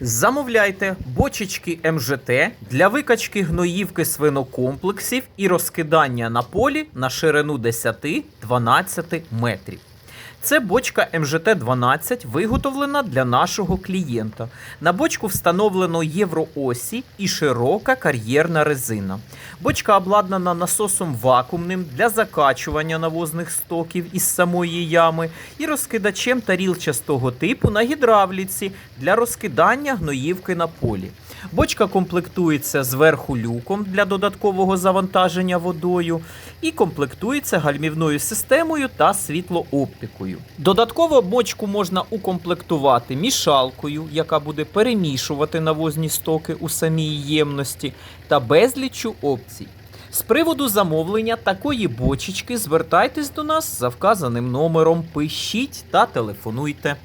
Замовляйте бочечки МЖТ для викачки гноївки свинокомплексів і розкидання на полі на ширину 10-12 метрів. Це бочка МЖТ-12 виготовлена для нашого клієнта. На бочку встановлено євроосі і широка кар'єрна резина. Бочка обладнана насосом вакуумним для закачування навозних стоків із самої ями і розкидачем тарілчастого типу на гідравліці для розкидання гноївки на полі. Бочка комплектується зверху люком для додаткового завантаження водою і комплектується гальмівною системою та світлооптикою. Додатково бочку можна укомплектувати мішалкою, яка буде перемішувати навозні стоки у самій ємності, та безліччю опцій. З приводу замовлення такої бочечки звертайтесь до нас за вказаним номером, пишіть та телефонуйте.